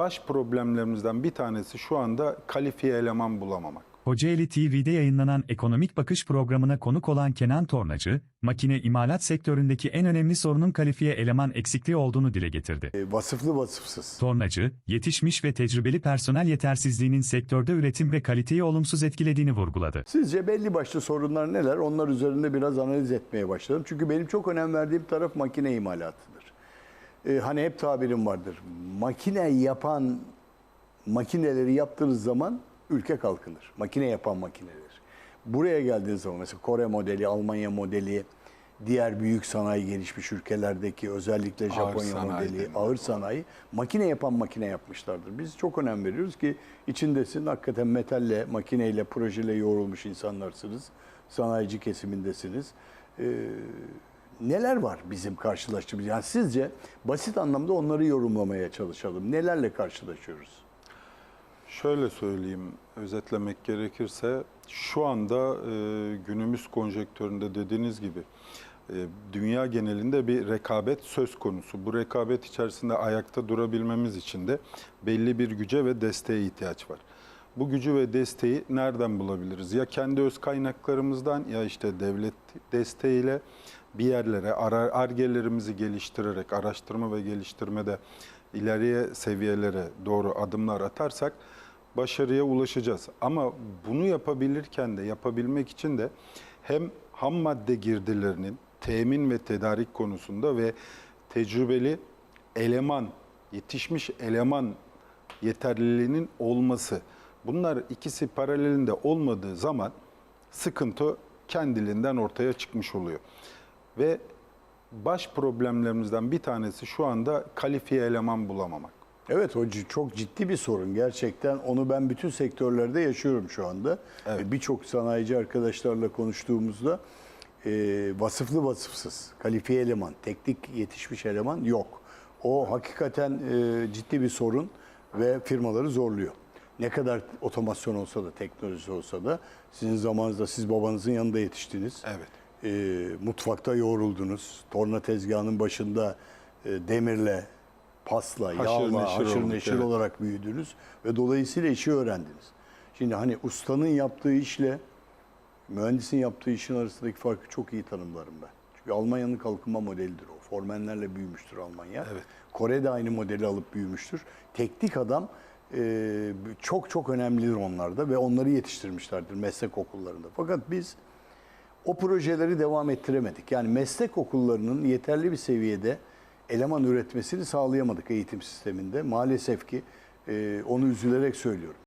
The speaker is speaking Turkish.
baş problemlerimizden bir tanesi şu anda kalifiye eleman bulamamak. Kocaeli TV'de yayınlanan Ekonomik Bakış programına konuk olan Kenan Tornacı, makine imalat sektöründeki en önemli sorunun kalifiye eleman eksikliği olduğunu dile getirdi. E, vasıflı vasıfsız. Tornacı, yetişmiş ve tecrübeli personel yetersizliğinin sektörde üretim ve kaliteyi olumsuz etkilediğini vurguladı. Sizce belli başlı sorunlar neler? Onlar üzerinde biraz analiz etmeye başladım. Çünkü benim çok önem verdiğim taraf makine imalatıdır. E, hani hep tabirim vardır. Makine yapan makineleri yaptığınız zaman ülke kalkınır. Makine yapan makineler. Buraya geldiğiniz zaman mesela Kore modeli, Almanya modeli, diğer büyük sanayi gelişmiş ülkelerdeki özellikle Japonya sanayi modeli, ağır sanayi makine yapan makine yapmışlardır. Biz çok önem veriyoruz ki içindesin hakikaten metalle, makineyle, projeyle yoğrulmuş insanlarsınız. Sanayici kesimindesiniz. Ee, neler var bizim karşılaştığımız? Yani sizce basit anlamda onları yorumlamaya çalışalım. Nelerle karşılaşıyoruz? Şöyle söyleyeyim, özetlemek gerekirse şu anda e, günümüz konjektöründe dediğiniz gibi e, dünya genelinde bir rekabet söz konusu. Bu rekabet içerisinde ayakta durabilmemiz için de belli bir güce ve desteğe ihtiyaç var. Bu gücü ve desteği nereden bulabiliriz? Ya kendi öz kaynaklarımızdan ya işte devlet desteğiyle bir yerlere argelerimizi geliştirerek araştırma ve geliştirmede ileriye seviyelere doğru adımlar atarsak başarıya ulaşacağız. Ama bunu yapabilirken de yapabilmek için de hem ham madde girdilerinin temin ve tedarik konusunda ve tecrübeli eleman, yetişmiş eleman yeterliliğinin olması. Bunlar ikisi paralelinde olmadığı zaman sıkıntı kendiliğinden ortaya çıkmış oluyor. Ve baş problemlerimizden bir tanesi şu anda kalifiye eleman bulamamak. Evet o çok ciddi bir sorun gerçekten. Onu ben bütün sektörlerde yaşıyorum şu anda. Evet. Birçok sanayici arkadaşlarla konuştuğumuzda e, vasıflı vasıfsız, kalifiye eleman, teknik yetişmiş eleman yok. O hakikaten e, ciddi bir sorun ve firmaları zorluyor. Ne kadar otomasyon olsa da, teknoloji olsa da sizin zamanınızda siz babanızın yanında yetiştiniz. Evet. E, mutfakta yoğruldunuz. Torna tezgahının başında e, demirle, pasla, Haşır yağla, neşir haşır olduk, neşir evet. olarak büyüdünüz ve dolayısıyla işi öğrendiniz. Şimdi hani ustanın yaptığı işle mühendisin yaptığı işin arasındaki farkı çok iyi tanımlarım ben. Çünkü Almanya'nın kalkınma modelidir o. Formenlerle büyümüştür Almanya. Evet. Kore de aynı modeli alıp büyümüştür. Teknik adam e, çok çok önemlidir onlarda ve onları yetiştirmişlerdir meslek okullarında. Fakat biz o projeleri devam ettiremedik. Yani meslek okullarının yeterli bir seviyede eleman üretmesini sağlayamadık eğitim sisteminde. Maalesef ki e, onu üzülerek söylüyorum.